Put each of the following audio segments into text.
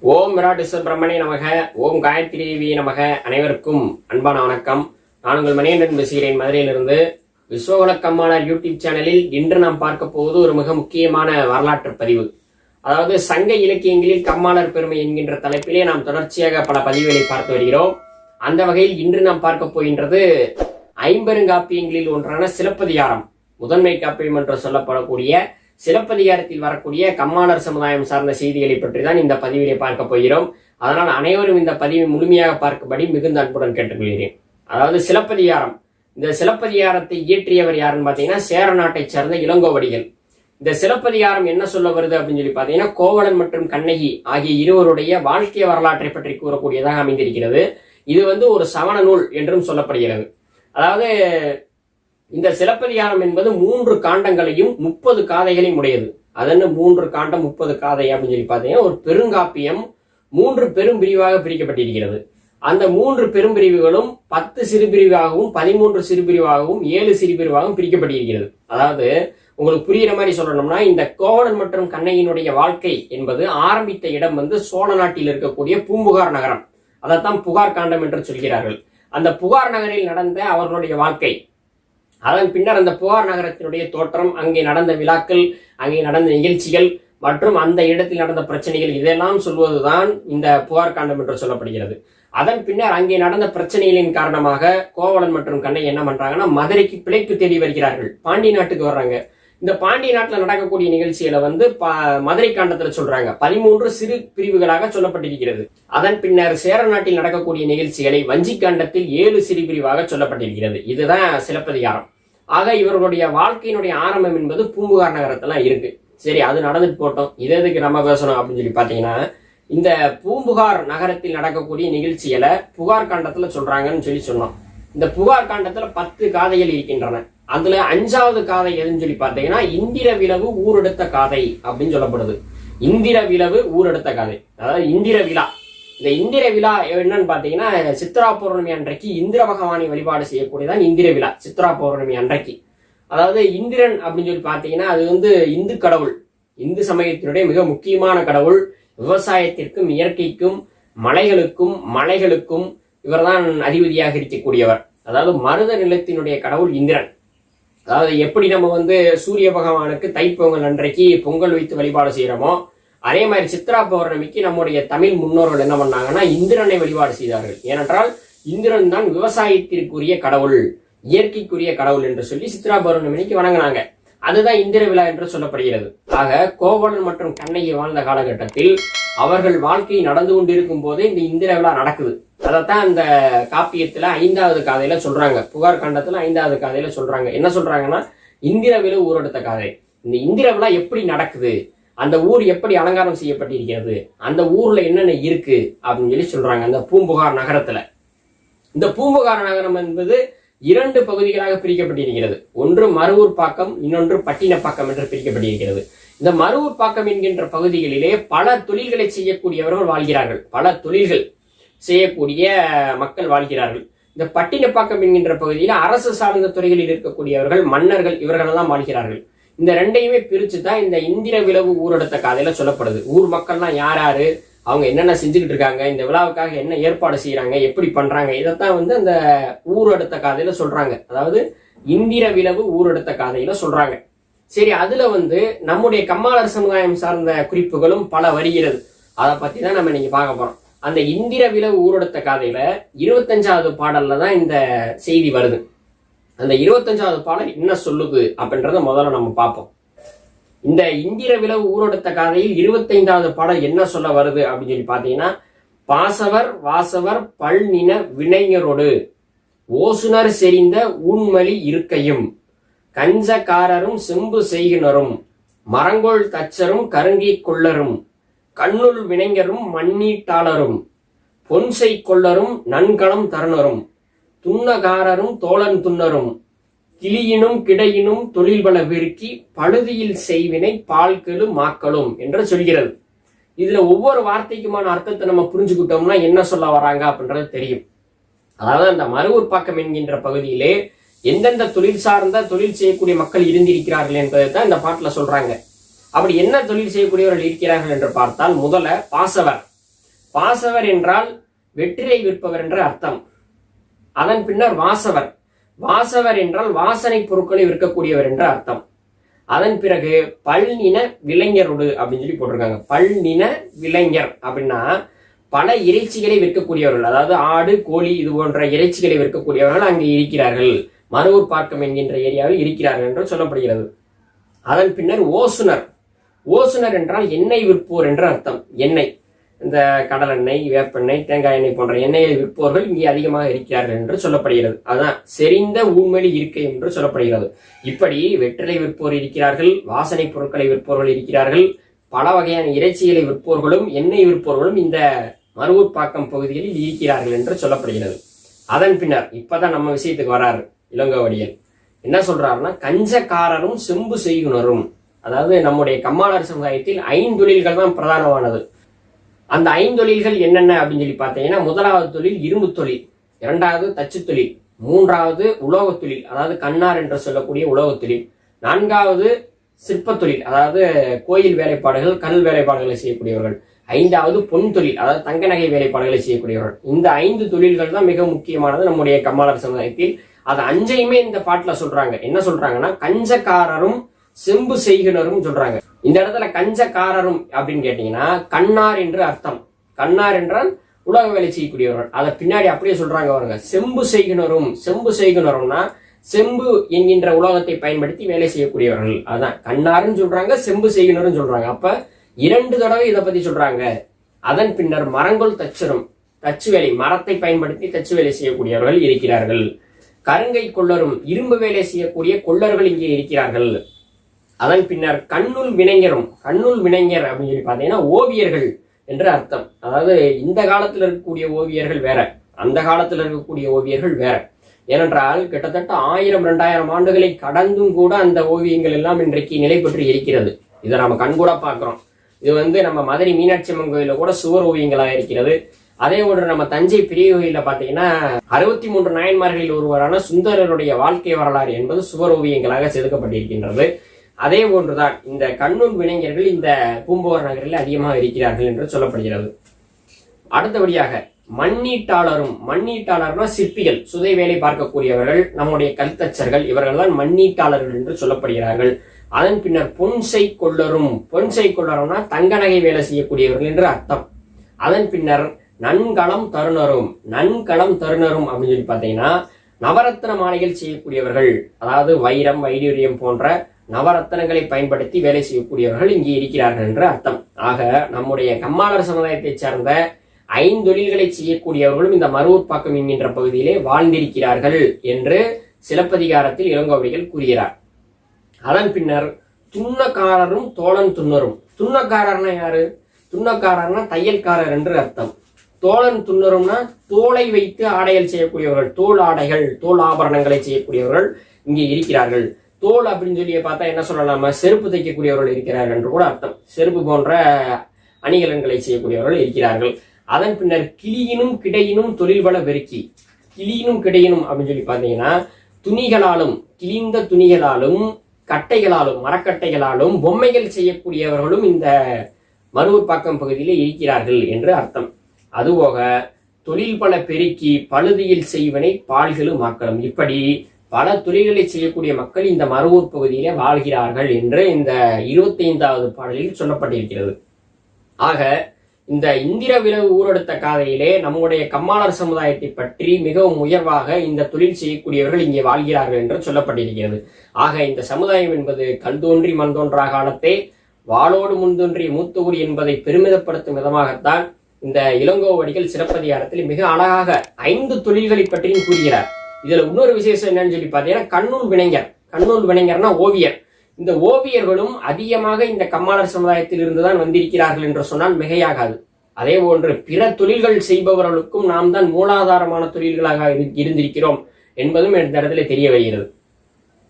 ஓம் விராட் பிரம்மணே நமக. ஓம் காயத்ரி தேவி நமக. அனைவருக்கும் அன்பான வணக்கம். நான் உங்கள் மணிகண்டன் பேசுகிறேன் மதுரையிலிருந்து. விஸ்வகுலக்கம்மாளர் யூடியூப் சேனலில் இன்று நாம் பார்க்க போவது ஒரு மிக முக்கியமான வரலாற்று பதிவு. அதாவது சங்க இலக்கியங்களில் கம்மாளர் பெருமை என்கின்ற தலைப்பிலே நாம் தொடர்ச்சியாக பல பதிவுகளை பார்த்து வருகிறோம். அந்த வகையில் இன்று நாம் பார்க்க போகின்றது ஐம்பெருங்காப்பியங்களில் ஒன்றான சிலப்பதிகாரம். முதன்மை காப்பியம் என்று சொல்லப்படக்கூடிய சிலப்பதிகாரத்தில் வரக்கூடிய கம்மாளர் சமுதாயம் சார்ந்த செய்திகளை பற்றி தான் இந்த பதிவிலே பார்க்க போகிறோம். அதனால் அனைவரும் இந்த பதிவை முழுமையாக பார்க்கும்படி மிகுந்த அன்புடன் கேட்டுக்கொள்கிறேன். அதாவது சிலப்பதிகாரம். இந்த சிலப்பதிகாரத்தை இயற்றியவர் யாருன்னு பார்த்தீங்கன்னா சேர நாட்டைச் சேர்ந்த இளங்கோவடிகள். இந்த சிலப்பதிகாரம் என்ன சொல்ல வருது அப்படின்னு சொல்லி பார்த்தீங்கன்னா கோவலன் மற்றும் கண்ணகி ஆகிய இருவருடைய வாழ்க்கை வரலாற்றை பற்றி கூறக்கூடியதாக அமைந்திருக்கிறது. இது வந்து ஒரு சமண நூல் என்றும் சொல்லப்படுகிறது. அதாவது இந்த சிலப்பதிகாரம் என்பது மூன்று காண்டங்களையும் முப்பது காதைகளையும் உடையது. அதென்ன மூன்று காண்டம் முப்பது காதை அப்படின்னு சொல்லி பார்த்தீங்கன்னா ஒரு பெருங்காப்பியம் மூன்று பெரும் பிரிவாக பிரிக்கப்பட்டிருக்கிறது. அந்த மூன்று பெரும் பிரிவுகளும் பத்து சிறு பிரிவாகவும் பதிமூன்று சிறுபிரிவாகவும் ஏழு சிறுபிரிவாகவும் பிரிக்கப்பட்டிருக்கிறது. அதாவது உங்களுக்கு புரிகிற மாதிரி சொல்லணும்னா இந்த கோவலன் மற்றும் கண்ணையினுடைய வாழ்க்கை என்பது ஆரம்பித்த இடம் வந்து சோழ நாட்டில் இருக்கக்கூடிய பூம்புகார் நகரம். அதைத்தான் புகார் காண்டம் என்று சொல்கிறார்கள். அந்த புகார் நகரில் நடந்த அவர்களுடைய வாழ்க்கை. அதன் பின்னர் அந்த புகார் நகரத்தினுடைய தோற்றம் அங்கே நடந்த விழாக்கள் அங்கே நடந்த நிகழ்ச்சிகள் மற்றும் அந்த இடத்தில் நடந்த பிரச்சனைகள் இதெல்லாம் சொல்வதுதான் இந்த புகார் காண்டம் என்று சொல்லப்படுகிறது. அதன் பின்னர் அங்கே நடந்த பிரச்சனைகளின் காரணமாக கோவலன் மற்றும் கண்ணை என்ன பண்றாங்கன்னா மதுரைக்கு பிழைப்பு தேடி வருகிறார்கள். பாண்டி நாட்டுக்கு வர்றாங்க. இந்த பாண்டிய நாட்டில் நடக்கக்கூடிய நிகழ்ச்சிகளை வந்து மதுரை காண்டத்துல சொல்றாங்க. பதிமூன்று சிறு பிரிவுகளாக சொல்லப்பட்டிருக்கிறது. அதன் பின்னர் சேர நாட்டில் நடக்கக்கூடிய நிகழ்ச்சிகளை வஞ்சி காண்டத்தில் ஏழு சிறு பிரிவாக சொல்லப்பட்டிருக்கிறது. இதுதான் சிலப்பதிகாரம். ஆக இவர்களுடைய வாழ்க்கையினுடைய ஆரம்பம் என்பது பூம்புகார் நகரத்துல இருக்கு. சரி அது நடந்துட்டு போட்டோம். இது எதுக்கு நம்ம பேசணும் அப்படின்னு சொல்லி பாத்தீங்கன்னா இந்த பூம்புகார் நகரத்தில் நடக்கக்கூடிய நிகழ்ச்சிகளை புகார் காண்டத்துல சொல்றாங்கன்னு சொல்லி சொன்னோம். இந்த புகார் காண்டத்துல பத்து காதைகள் இருக்கின்றன. அதுல அஞ்சாவது காதை எதுன்னு சொல்லி பார்த்தீங்கன்னா இந்திர விளவு ஊரெடுத்த காதை அப்படின்னு சொல்லப்படுது. இந்திர விளவு ஊரெடுத்த காதை. அதாவது இந்திர விழா. இந்த இந்திர விழா என்னன்னு பாத்தீங்கன்னா சித்ரா பௌர்ணமி அன்றைக்கு இந்திர பகவானை வழிபாடு செய்யக்கூடியதான் இந்திர விழா சித்ரா பௌர்ணமி அன்றைக்கு. அதாவது இந்திரன் அப்படின்னு சொல்லி பாத்தீங்கன்னா அது வந்து இந்து கடவுள். இந்து சமயத்தினுடைய மிக முக்கியமான கடவுள். விவசாயத்திற்கும் இயற்கைக்கும் மலைகளுக்கும் மலைகளுக்கும் இவர்தான் அதிபதியாக இருக்கக்கூடியவர். அதாவது மருத நிலத்தினுடைய கடவுள் இந்திரன். அதாவது எப்படி நம்ம வந்து சூரிய பகவானுக்கு தைப்பொங்கல் அன்றைக்கு பொங்கல் வைத்து வழிபாடு செய்யறோமோ அதே மாதிரி சித்ரா பௌர்ணமிக்கு நம்முடைய தமிழ் முன்னோர்கள் என்ன பண்ணாங்கன்னா இந்திரனை வழிபாடு செய்தார்கள். ஏனென்றால் இந்திரன் தான் விவசாயத்திற்குரிய கடவுள் இயற்கைக்குரிய கடவுள் என்று சொல்லி சித்ரா பௌர்ணமிக்கு வணங்கினாங்க. அதுதான் இந்திர விழா என்று சொல்லப்படுகிறது. ஆக கோவலன் மற்றும் கண்ணகி வாழ்ந்த காலகட்டத்தில் அவர்கள் வாழ்க்கை நடந்து கொண்டிருக்கும் போதே இந்த இந்திர விழா நடக்குது. அதைத்தான் அந்த காப்பியத்துல ஐந்தாவது காதையில சொல்றாங்க. புகார் காண்டத்துல ஐந்தாவது காதையில சொல்றாங்க. என்ன சொல்றாங்கன்னா இந்திரவில் ஊரெடுத்த காதை. இந்த இந்திர விழா எப்படி நடக்குது? அந்த ஊர் எப்படி அலங்காரம் செய்யப்பட்டிருக்கிறது? அந்த ஊர்ல என்னென்ன இருக்கு? அப்படின்னு சொல்லி சொல்றாங்க. அந்த பூம்புகார் நகரத்துல. இந்த பூம்புகார் நகரம் என்பது இரண்டு பகுதிகளாக பிரிக்கப்பட்டிருக்கிறது. ஒன்று மருவூர் பாக்கம் இன்னொன்று பட்டினப்பாக்கம் என்று பிரிக்கப்பட்டிருக்கிறது. இந்த மருவூர் பாக்கம் என்கின்ற பகுதிகளிலே பல தொழில்களை செய்யக்கூடியவர்கள் வாழ்கிறார்கள். பல தொழில்கள். செய்யக்கூடிய மக்கள் வாழ்கிறார்கள். இந்த பட்டினப்பாக்கம் என்கின்ற பகுதியில் அரசு சார்ந்த துறைகளில் இருக்கக்கூடியவர்கள் மன்னர்கள் இவர்களெல்லாம் வாழ்கிறார்கள். இந்த ரெண்டையுமே பிரிச்சு தான் இந்த இந்திர விளவு ஊரடத்த காதையில சொல்லப்படுது. ஊர் மக்கள்லாம் யார் யாரு? அவங்க என்னென்ன செஞ்சுக்கிட்டு இருக்காங்க? இந்த விழாவுக்காக என்ன ஏற்பாடு செய்யறாங்க எப்படி பண்றாங்க? இதைத்தான் வந்து அந்த ஊரடத்த காதையில சொல்றாங்க. அதாவது இந்திர விளவு ஊரடத்த காதையில சொல்றாங்க. சரி அதுல வந்து நம்முடைய கம்மாளர் சமுதாயம் சார்ந்த குறிப்புகளும் பல வருகிறது. அதை பத்தி தான் நம்ம இன்னைக்கு பார்க்க போறோம். அந்த இந்திர விலவு ஊரெடுத்த காதையில இருபத்தஞ்சாவது பாடல்ல தான் இந்த செய்தி வருது. அந்த இருபத்தஞ்சாவது பாடல் என்ன சொல்லுது அப்படின்றத முதல்ல நம்ம பார்ப்போம். இந்த இந்திர விலவு ஊரெடுத்த காதையில் இருபத்தைந்தாவது பாடல் என்ன சொல்ல வருது அப்படின்னு சொல்லி பார்த்தீங்கன்னா பாசவர் வாசவர் பல்நின வினைஞரோடு ஓசுனர் செறிந்த ஊன்மலி இருக்கையும் கஞ்சக்காரரும் செம்பு செய்கினரும் மரங்கோள் தச்சரும் கருங்கி கொள்ளரும் கண்ணுள் வினைஞரும் மண்ணீட்டாளரும் பொன்சை கொள்ளரும் நன்கலம் தருணரும் துன்னகாரரும் தோழன் துன்னரும் கிளியினும் கிடையினும் தொழில் பல பெருக்கி பழுதியில் செய்வினை பால் கெழு மாக்களும் என்று சொல்கிறது. இதுல ஒவ்வொரு வார்த்தைக்குமான அர்த்தத்தை நம்ம புரிஞ்சுக்கிட்டோம்னா என்ன சொல்ல வராங்க அப்படின்றது தெரியும். அதாவது அந்த மறுவூர் பாக்கம் என்கின்ற பகுதியிலே எந்தெந்த தொழில் சார்ந்த தொழில் செய்யக்கூடிய மக்கள் இருந்திருக்கிறார்கள் என்பதை தான் இந்த பாட்டுல சொல்றாங்க. அப்படி என்ன தொழில் செய்யக்கூடியவர்கள் இருக்கிறார்கள் என்று பார்த்தால் முதல்ல பாசவர். பாசவர் என்றால் வெற்றிலை விற்பவர் என்ற அர்த்தம். அதன் பின்னர் வாசவர். வாசவர் என்றால் வாசனை பொருட்களை விற்கக்கூடியவர் என்ற அர்த்தம். அதன் பிறகு பல்நின விலைஞரோடு அப்படின்னு சொல்லி போட்டிருக்காங்க. பல்நின விலைஞர் அப்படின்னா பல இறைச்சிகளை விற்கக்கூடியவர்கள். அதாவது ஆடு கோழி இது போன்ற இறைச்சிகளை விற்கக்கூடியவர்கள் அங்கே இருக்கிறார்கள். மருவூர் பார்க்கம் என்கின்ற ஏரியாவில் இருக்கிறார்கள் என்று சொல்லப்படுகிறது. அதன் பின்னர் ஓசுனர். ஓசுனர் என்றால் எண்ணெய் விற்போர் என்று அர்த்தம். எண்ணெய். இந்த கடலெண்ணெய் வேப்பெண்ணெய் தேங்காய் எண்ணெய் போன்ற எண்ணெயை விற்போர்கள் இங்கே அதிகமாக இருக்கிறார்கள் என்று சொல்லப்படுகிறது. அதுதான் செறிந்த ஊன்மொழி இருக்கை என்று சொல்லப்படுகிறது. இப்படி வெற்றிலை விற்போர் இருக்கிறார்கள் வாசனை பொருட்களை விற்போர்கள் இருக்கிறார்கள் பல வகையான இறைச்சிகளை விற்போர்களும் எண்ணெய் விற்போர்களும் இந்த மருவூர்பாக்கம் பகுதிகளில் இருக்கிறார்கள் என்று சொல்லப்படுகிறது. அதன் பின்னர் இப்பதான் நம்ம விஷயத்துக்கு வராரு இளங்கோவடியன். என்ன சொல்றாருன்னா கஞ்சக்காரரும் செம்பு செய்குனரும். அதாவது நம்முடைய கம்மாளர் சமுதாயத்தில் ஐந்தொழில்கள் தான் பிரதானமானது. அந்த ஐந்தொழில்கள் என்னென்ன அப்படின்னு சொல்லி பார்த்தீங்கன்னா முதலாவது தொழில் இரும்பு தொழில் இரண்டாவது தச்சு தொழில் மூன்றாவது உலோகத் தொழில் அதாவது கண்ணார் என்று சொல்லக்கூடிய உலோகத் தொழில் நான்காவது சிற்பத் தொழில் அதாவது கோயில் வேலைப்பாடுகள் கல் வேலைப்பாடுகளை செய்யக்கூடியவர்கள் ஐந்தாவது பொன் தொழில் அதாவது தங்க நகை வேலைப்பாடுகளை செய்யக்கூடியவர்கள். இந்த ஐந்து தொழில்கள் தான் மிக முக்கியமானது நம்முடைய கம்மாளர் சமுதாயத்தில். அது அஞ்சையுமே இந்த பாட்டில் சொல்றாங்க. என்ன சொல்றாங்கன்னா கஞ்சக்காரரும் செம்பு செய்கினரும் சொல்றாங்க. இந்த இடத்துல கஞ்சக்காரரும் அப்படின்னு கேட்டீங்கன்னா கண்ணார் என்று அர்த்தம். கண்ணார் என்றால் உலக வேலை செய்யக்கூடியவர்கள். அதை பின்னாடி அப்படியே சொல்றாங்க அவருங்க செம்பு செய்கினரும். செம்பு செய்கினரும்னா செம்பு என்கின்ற உலோகத்தை பயன்படுத்தி வேலை செய்யக்கூடியவர்கள். அதான். கண்ணாருன்னு சொல்றாங்க செம்பு செய்கினரும் சொல்றாங்க. அப்ப இரண்டு தடவை இதை பத்தி சொல்றாங்க. அதன் பின்னர் மரங்கொள் தச்சரும். தச்சு வேலை மரத்தை பயன்படுத்தி தச்சு வேலை செய்யக்கூடியவர்கள் இருக்கிறார்கள். கருங்கை கொள்ளரும் இரும்பு வேலை செய்யக்கூடிய கொள்ளர்கள் இங்கே இருக்கிறார்கள். அதன் பின்னர் கண்ணுள் வினைஞரும் கண்ணுள் வினைஞர் அப்படின்னு சொல்லி பார்த்தீங்கன்னா ஓவியர்கள் என்று அர்த்தம். அதாவது இந்த காலத்தில் இருக்கக்கூடிய ஓவியர்கள் வேற அந்த காலத்தில் இருக்கக்கூடிய ஓவியர்கள் வேற. ஏனென்றால் கிட்டத்தட்ட ஆயிரம் ரெண்டாயிரம் ஆண்டுகளை கடந்தும் கூட அந்த ஓவியங்கள் எல்லாம் இன்றைக்கு நிலை பெற்று இருக்கிறது. இதை நம்ம கண்கூட பார்க்குறோம். இது வந்து நம்ம மதுரை மீனாட்சி அம்மன் கோயிலில் கூட சுவர் ஓவியங்களாக இருக்கிறது. அதே போன்று நம்ம தஞ்சை பெரிய கோயிலில் பார்த்தீங்கன்னா அறுபத்தி மூன்று நாயன்மார்களில் ஒருவரான சுந்தரருடைய வாழ்க்கை வரலாறு என்பது சுவர் ஓவியங்களாக செதுக்கப்பட்டிருக்கின்றது. அதே போன்றுதான் இந்த கண்ணூர் வினைஞர்கள் இந்த பூம்புகார் நகரில் அதிகமாக இருக்கிறார்கள் என்று சொல்லப்படுகிறது. அடுத்தபடியாக மண்ணீட்டாளரும் மண்ணீட்டாளர்னா சிற்பிகள் சுதை வேலை பார்க்கக்கூடியவர்கள் நம்முடைய கல்தச்சர்கள் இவர்கள் தான் மண்ணீட்டாளர்கள் என்று சொல்லப்படுகிறார்கள். அதன் பின்னர் பொன்சை கொள்ளரும் பொன்சை கொள்ளரும்னா தங்க நகை வேலை செய்யக்கூடியவர்கள் என்று அர்த்தம். அதன் பின்னர் நன்களம் தருணரும் நன்களம் தருணரும் அப்படின்னு சொல்லி பார்த்தீங்கன்னா நவரத்ன மாலைகள் செய்யக்கூடியவர்கள் அதாவது வைரம் வைடூரியம் போன்ற நவரத்தனங்களை பயன்படுத்தி வேலை செய்யக்கூடியவர்கள் இங்கே இருக்கிறார்கள் என்று அர்த்தம். ஆக நம்முடைய கம்மாளர் சமுதாயத்தைச் சார்ந்த ஐந்தொழில்களை செய்யக்கூடியவர்களும் இந்த மருவூர்பாக்கம் என்கின்ற பகுதியிலே வாழ்ந்திருக்கிறார்கள் என்று சிலப்பதிகாரத்தில் இளங்கோவடிகள் கூறுகிறார். அதன் பின்னர் துண்ணக்காரரும் தோழன் துண்ணரும் துண்ணக்காரர்னா யாரு? துண்ணக்காரர்னா தையல்காரர் என்று அர்த்தம். தோழன் துண்ணரும்னா தோலை வைத்து ஆடைகள் செய்யக்கூடியவர்கள் தோல் ஆடைகள் தோல் ஆபரணங்களை செய்யக்கூடியவர்கள் இங்கே இருக்கிறார்கள். தோல் அப்படின்னு சொல்லி பார்த்தா என்ன சொல்லலாமா? செருப்பு தைக்கக்கூடியவர்கள் இருக்கிறார்கள் என்று கூட அர்த்தம். செருப்பு போன்ற அணிகலன்களை செய்யக்கூடியவர்கள் இருக்கிறார்கள். அதன் பின்னர் கிளியினும் கிடையினும் தொழில் வள பெருக்கி கிளியினும் கிடையினும் அப்படின்னு சொல்லி பார்த்தீங்கன்னா துணிகளாலும் கிழிந்த துணிகளாலும் கட்டைகளாலும் மரக்கட்டைகளாலும் பொம்மைகள் செய்யக்கூடியவர்களும் இந்த மருவப்பாக்கம் பகுதியில் இருக்கிறார்கள் என்று அர்த்தம். அதுபோக தொழில் பல பெருக்கி பழுதியில் செய்வனை பால்களும் மக்களும் இப்படி பல தொழில்களை செய்யக்கூடிய மக்கள் இந்த மருவூர் பகுதியிலே வாழ்கிறார்கள் என்று இந்த இருபத்தி ஐந்தாவது பாடலில் சொல்லப்பட்டிருக்கிறது. ஆக இந்த இந்திர விலகு ஊரெடுத்த காதையிலே நம்முடைய கம்மாளர் சமுதாயத்தை பற்றி மிகவும் உயர்வாக இந்த தொழில் செய்யக்கூடியவர்கள் இங்கே வாழ்கிறார்கள் என்று சொல்லப்பட்டிருக்கிறது. ஆக இந்த சமுதாயம் என்பது கல் தோன்றி மண் தோன்றா காலத்தே வாளோடு முன்தோன்றிய மூத்த ஊர் என்பதை பெருமிதப்படுத்தும் விதமாகத்தான் இந்த இளங்கோவடிகள் சிறப்பதிகாரத்தில் மிக அழகாக ஐந்து தொழில்களை பற்றியும் கூறுகிறார். இதுல இன்னொரு விசேஷம் என்னன்னு சொல்லி பார்த்தீங்கன்னா கண்ணூல் வினைஞர். கண்ணூல் வினைஞர்னா ஓவியர். இந்த ஓவியர்களும் அதிகமாக இந்த கம்மாளர் சமுதாயத்தில் இருந்துதான் வந்திருக்கிறார்கள் என்று சொன்னால் மிகையாகாது. அதே போன்று பிற தொழில்கள் செய்பவர்களுக்கும் நாம் தான் மூலாதாரமான தொழில்களாக இருந்திருக்கிறோம் என்பதும் இந்த இடத்துல தெரிய வருகிறது.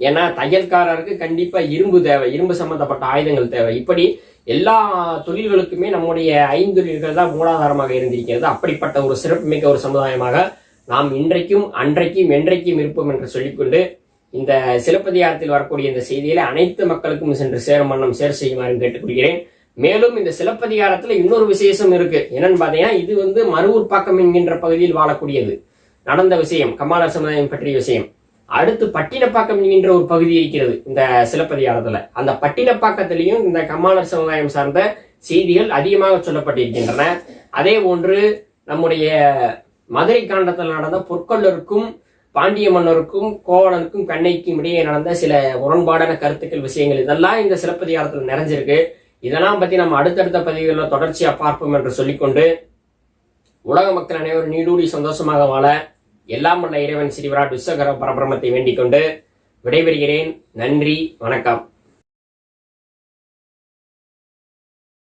ஏன்னா தையல்காரருக்கு கண்டிப்பா இரும்பு தேவை இரும்பு சம்பந்தப்பட்ட ஆயுதங்கள் தேவை. இப்படி எல்லா தொழில்களுக்குமே நம்முடைய ஐந்தொழில்கள் தான் மூலாதாரமாக இருந்திருக்கிறது. அப்படிப்பட்ட ஒரு சிறப்புமிக்க ஒரு சமுதாயமாக நாம் இன்றைக்கும் அன்றைக்கும் என்றைக்கும் இருப்போம் என்று சொல்லிக்கொண்டு இந்த சிலப்பதிகாரத்தில் வரக்கூடிய இந்த செய்திகளை அனைத்து மக்களுக்கும் சென்று சேரும் வண்ணம் சேர் செய்யுமாறு கேட்டுக்கொள்கிறேன். மேலும் இந்த சிலப்பதிகாரத்துல இன்னொரு விசேஷம் இருக்கு. என்னன்னு பாத்தீங்கன்னா இது வந்து மருவூர் பாக்கம் என்கின்ற பகுதியில் வாழக்கூடியது. நடந்த விஷயம் கமாலர் சமுதாயம் பற்றிய விஷயம். அடுத்து பட்டினப்பாக்கம் என்கின்ற ஒரு பகுதி இருக்கிறது இந்த சிலப்பதிகாரத்துல. அந்த பட்டினப்பாக்கத்திலையும் இந்த கமாலர் சமுதாயம் சார்ந்த செய்திகள் அதிகமாக சொல்லப்பட்டிருக்கின்றன. அதே போன்று நம்முடைய மதுரை காண்டத்தில் நடந்த பொற்கொள்ளருக்கும் பாண்டிய மன்னருக்கும் கோவலனுக்கும் கண்ணைக்கும் இடையே நடந்த சில முரண்பாடான கருத்துக்கள் விஷயங்கள் இதெல்லாம் இந்த சிலப்பதிகாரத்தில் நிறைஞ்சிருக்கு. இதெல்லாம் பத்தி நம்ம அடுத்தடுத்த பதிவுகளில் தொடர்ச்சியா பார்ப்போம் என்று சொல்லிக்கொண்டு உலக மக்கள் அனைவரும் நீடூடி சந்தோஷமாக வாழ எல்லாம் உள்ள இறைவன் ஸ்ரீவராட் விஸ்வகர பரபிரமத்தை வேண்டிக் கொண்டு விடைபெறுகிறேன். நன்றி வணக்கம்.